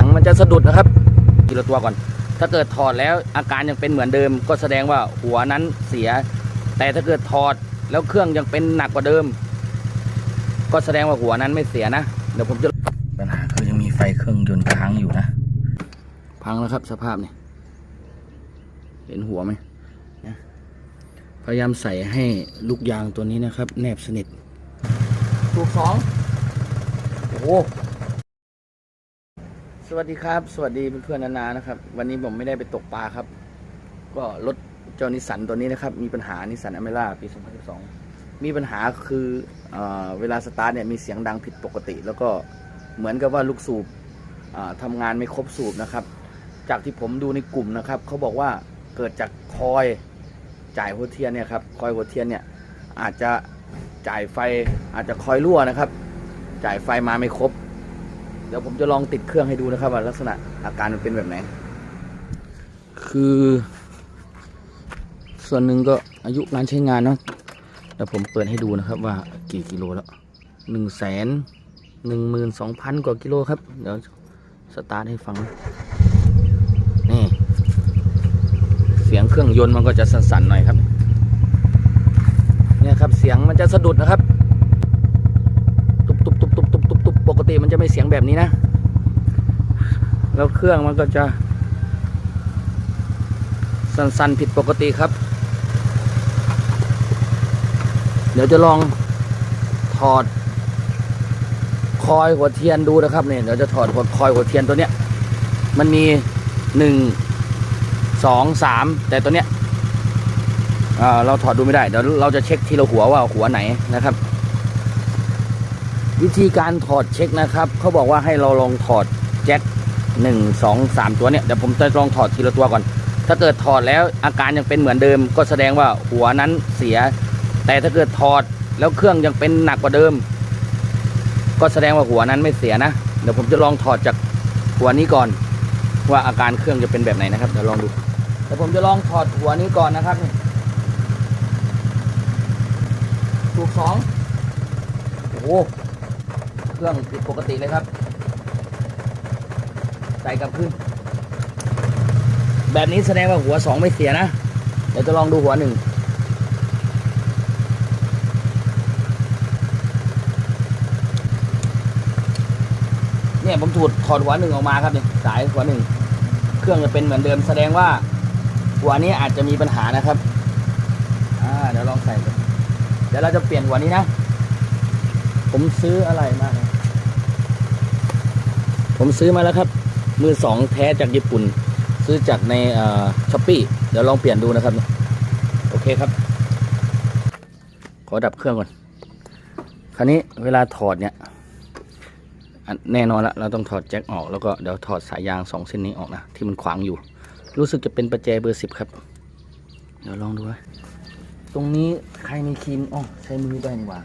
ยงมันจะสะดุดนะครับทีละตัวก่อน ถ้าเกิดถอดแล้วอาการยังเป็นเหมือนเดิม ก็แสดงว่าหัวนั้นเสีย แต่ถ้าเกิดถอดแล้วเครื่องยังเป็นหนักกว่าเดิม ก็แสดงว่าหัวนั้นไม่เสียนะเดี๋ยวผมจะปัญหาคือยังมีไฟเครื่องยนต์ค้างอยู่นะ พังแล้วครับสภาพนี่เห็นหัวไหมนะพยายามใส่ให้ลูกยางตัวนี้นะครับ แนบสนิทถูกสองโอ้โห สวัสดีครับ สวัสดีเพื่อนๆนานานะครับ วันนี้ผมไม่ได้ไปตกปลาครับ ก็รถเจ้านิสันตัวนี้นะครับ มีปัญหานิสันอเมร่าปี 2012 มีปัญหาคือเอเวลาสตาร์ทเนี่ยมีเสียงดังผิดปกติ แล้วก็เหมือนกับว่าลูกสูบอ่าทำงานไม่ครบสูบนะครับ จากที่ผมดูในกลุ่มนะครับเขาบอกว่าเกิดจากคอยจ่ายหัวเทียนเนี่ยครับคอยหัวเทียนเนี่ยอาจจะจ่ายไฟอาจจะคอยรั่วนะครับ จ่ายไฟมาไม่ครบ เดี๋ยวผมจะลองติดเครื่องให้ดูนะครับ ว่าลักษณะอาการมันเป็นแบบไหน คือ ส่วนหนึ่งก็อายุการใช้งานเนาะเดี๋ยวผมเปิดให้ดูนะครับ ว่ากี่กิโลแล้วหนึ่งแสนหนึ่งหมื่นสองพันกว่ากิโลครับ เดี๋ยวสตาร์ทให้ฟัง นี่ เสียงเครื่องยนต์มันก็จะสั่นๆหน่อยครับ เนี่ยครับเสียงมันจะสะดุดนะครับตุบตุบตุบตุบตุบตุบ ติมันจะไม่เสียงแบบนี้นะ แล้วเครื่องมันก็จะ สั่นๆผิดปกติครับ เดี๋ยวจะลองถอด คอยหัวเทียนดูนะครับเนี่ยเดี๋ยวจะถอดหัวคอยหัวเทียนตัวเนี้ย มันมีหนึ่งสองสามแต่ตัวเนี้ยเราถอดดูไม่ได้ เดี๋ยวเราจะเช็คทีละหัวว่าหัวไหนนะครับ วิธีการถอดเช็คนะครับ เขาบอกว่าให้เราลองถอดแจ็คหนึ่งสองสามตัวเนี้ยเดี๋ยวผมจะลองถอดทีละตัวก่อน ถ้าเกิดถอดแล้วอาการยังเป็นเหมือนเดิม ก็แสดงว่าหัวนั้นเสีย แต่ถ้าเกิดถอดแล้วเครื่องยังเป็นหนักกว่าเดิม ก็แสดงว่าหัวนั้นไม่เสียนะเดี๋ยวผมจะลองถอดจากหัวนี้ก่อน ว่าอาการเครื่องจะเป็นแบบไหนนะครับเดี๋ยวลองดูเดี๋ยวผมจะลองถอดหัวนี้ก่อนนะครับถูกสองโอ้ เครื่องผิดปกติเลยครับ ใส่กลับขึ้น แบบนี้แสดงว่าหัวสองไม่เสียนะ เดี๋ยวจะลองดูหัวหนึ่งเนี่ยผมถูดถอดหัวหนึ่งออกมาครับเนี่ยสายหัวหนึ่งเครื่องจะเป็นเหมือนเดิม แสดงว่าหัวนี้อาจจะมีปัญหานะครับอ่าเดี๋ยวลองใส่เดี๋ยวเราจะเปลี่ยนหัวนี้นะ ผมซื้ออะไรมา ผมซื้อมาแล้วครับ มือสองแท้จากญี่ปุ่น ซื้อจากในช้อปปี้เดี๋ยวลองเปลี่ยนดูนะครับ โอเคครับ ขอดับเครื่องก่อน คราวนี้เวลาถอดเนี่ยแน่นอนละเราต้องถอดแจ็คออกแล้วก็เดี๋ยวถอดสายยางสองเส้นนี้ออกนะที่มันขวางอยู่ รู้สึกจะเป็นประแจเบอร์สิบครับ เดี๋ยวลองดูนะตรงนี้ใครมีครีมอ๋อใช้มือได้นี่หว่า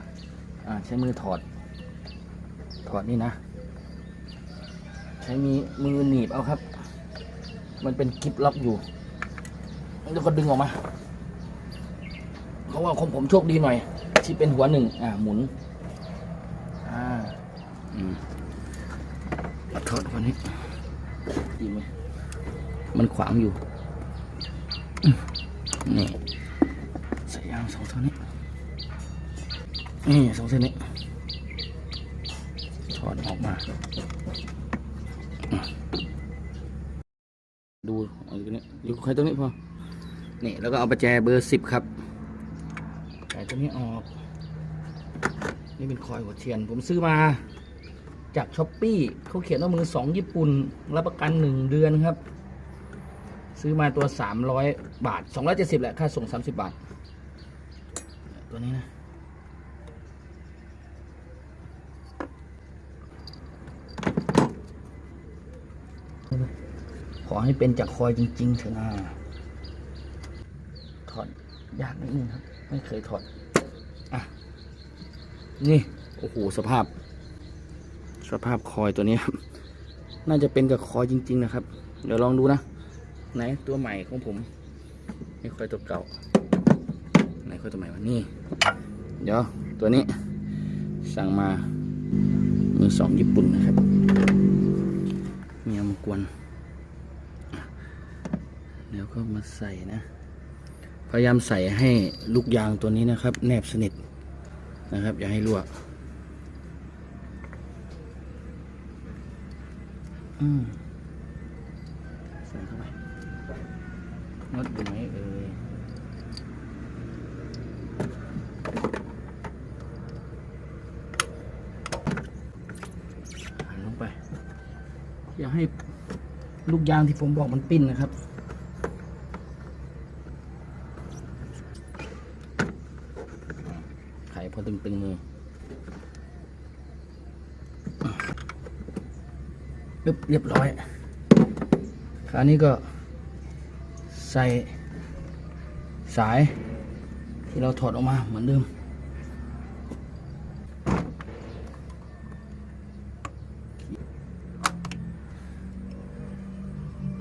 อ่าใช้มือถอด ถอดนี่นะ ใช้มีมือหนีบเอาครับ มันเป็นกิฟล็อกอยู่แล้วก็ดึงออกมา เพราะว่าของผมโชคดีหน่อย ที่เป็นหัวหนึ่งอ่าหมุน อ่าอืมขอโทษคนนี้ดีไหมมันขวางอยู่อืมนี่ใส่ยางสองเท่านี้ นี่สองเส้นนี้ถอดออกมา ดูเอาอยู่ตรงนี้อยู่ใครตรงนี้พอนี่แล้วก็เอาประแจเบอร์สิบครับใส่ตัวนี้ออก นี่เป็นคอยหัวเทียน ผมซื้อมาจากช้อปปี้เขาเขียนว่ามือสองญี่ปุ่น รับประกันหนึ่งเดือนครับ ซื้อมาตัวสามร้อยบาทสองร้อยเจ็ดสิบแหละ ค่าส่งสามสิบบาท ตัวนี้นะ อให้เป็นจากคอยจริง ๆ เถอะนะถอดยากนิดนึงครับ ไม่เคยถอดอะนี่โอ้โหสภาพ สภาพคอยตัวนี้ครับน่าจะเป็นกับคอยจริง ๆ นะครับ เดี๋ยวลองดูนะไหนตัวใหม่ของผมนี่คอยตัวเก่าไหนคอยตัวใหม่วะนี่ เดี๋ยวตัวนี้ สั่งมามือสองญี่ปุ่นนะครับมีเอามากวน เดี๋ยวก็มาใส่นะ พยายามใส่ให้ลูกยางตัวนี้นะครับ แนบสนิทนะครับ อย่าให้รั่วอืมใส่เข้าไปน็อตอยู่ไหนเอ่ยหันลงไป อย่าให้ลูกยางที่ผมบอกมันปิ้นนะครับ ไขพอตึงมือปึ๊บเรียบร้อย คราวนี้ก็ใส่สายที่เราถอดออกมาเหมือนเดิม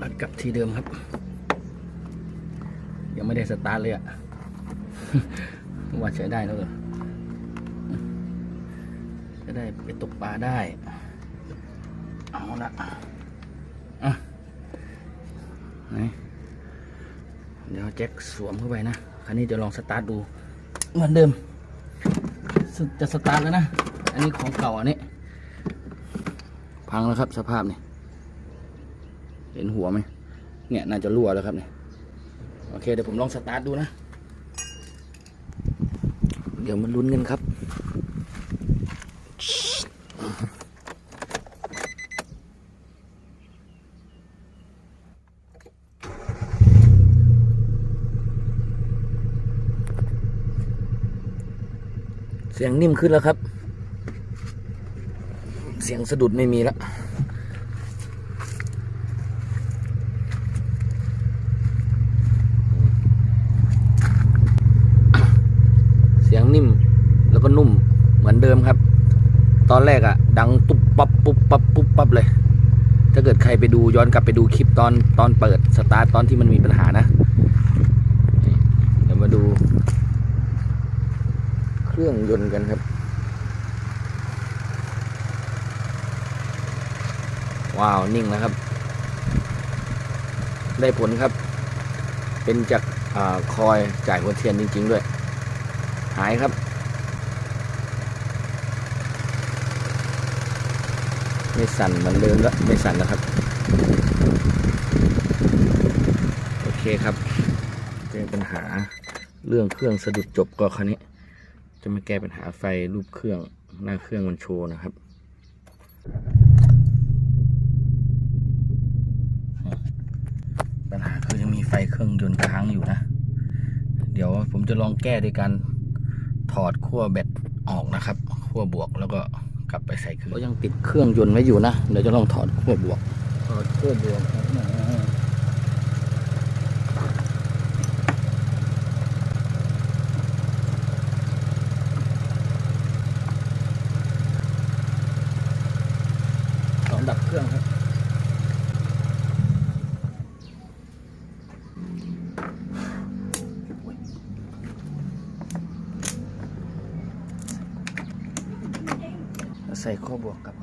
รัดกลับที่เดิมครับ ยังไม่ได้สตาร์ทเลยอะว่าใช้ได้แล้วเหรอ ได้ไปตกปลาได้ เอาละอะเดี๋ยวแจ็คสวมเข้าไปนะ คันนี้จะลองสตาร์ทดูเหมือนเดิม จะสตาร์ทแล้วนะ อันนี้ของเก่าอันนี้ พังแล้วครับสภาพนี่ เห็นหัวไหม เนี่ยน่าจะรั่วแล้วครับเนี่ย โอเคเดี๋ยวผมลองสตาร์ทดูนะ เดี๋ยวมาลุ้นกันครับ เสียงนิ่มขึ้นแล้วครับ เสียงสะดุดไม่มีแล้วเสียงนิ่มแล้วก็นุ่มเหมือนเดิมครับ ตอนแรกอะดังตุ๊บปั๊บปุ๊บปั๊บปุ๊บปั๊บเลย ถ้าเกิดใครไปดูย้อนกลับไปดูคลิปตอนตอนเปิดสตาร์ทตอนที่มันมีปัญหานะ เดี๋ยวมาดู เครื่องยนต์กันครับ ว้าว นิ่งแล้วครับ ได้ผลครับ เป็นจากอาคอยจ่ายหัวเทียนจริง ๆ ด้วย หายครับ ไม่สั่นเหมือนเดิมแล้วไม่สั่นแล้วครับ โอเคครับแก้ปัญหาเรื่องเครื่องสะดุดจบก็คันนี้ จะมาแก้ปัญหาไฟรูปเครื่องหน้าเครื่องมันโชว์นะครับปัญหาคือยังมีไฟเครื่องยนต์ค้างอยู่นะ เดี๋ยวผมจะลองแก้ด้วยการถอดขั้วแบตออกนะครับขั้วบวกแล้วก็กลับไปใส่คืนก็ยังติดเครื่องยนต์ไว้อยู่นะเดี๋ยวจะลองถอดขั้วบวกถอดขั้วบวกครับสองดับเครื่องครับ ใส่ข้อบวกกับ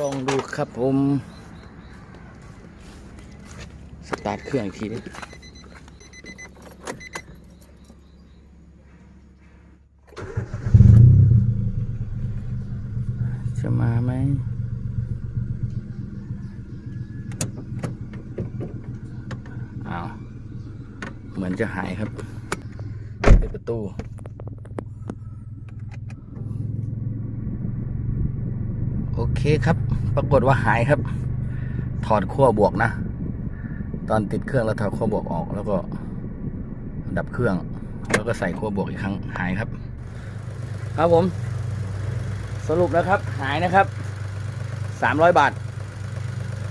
ลองดูครับผม สตาร์ทเครื่องอีกทีดิจะมาไหมอ้าว เหมือนจะหายครับปิดประตู โอ เคครับ ปรากฏว่าหายครับ ถอดขั้วบวกนะ ตอนติดเครื่องแล้วถอดขั้วบวกออก แล้วก็ดับเครื่อง แล้วก็ใส่ขั้วบวกอีกครั้งหายครับ ครับผม สรุปนะครับ หายนะครับสามร้อยบาท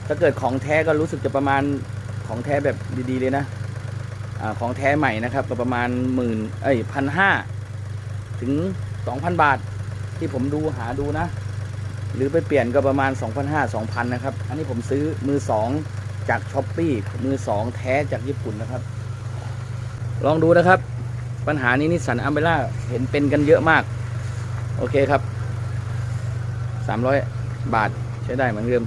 ถ้าเกิดของแท้ก็รู้สึกจะประมาณของแท้แบบดีๆเลยนะอของแท้ใหม่นะครับ ก็ประมาณหมื่นเอ้ยพันห้าถึงสองพันบาทที่ผมดูหาดูนะ หรือไปเปลี่ยนก็ประมาณ 2,500 2,000 นะครับ อันนี้ผมซื้อมือสองจากช้อปปี้มือสองแท้จากญี่ปุ่นนะครับ ลองดูนะครับ ปัญหานี้นิสสันอัมเบล่าเห็นเป็นกันเยอะมาก โอเคครับสามร้อยบาทใช้ได้เหมือนเดิม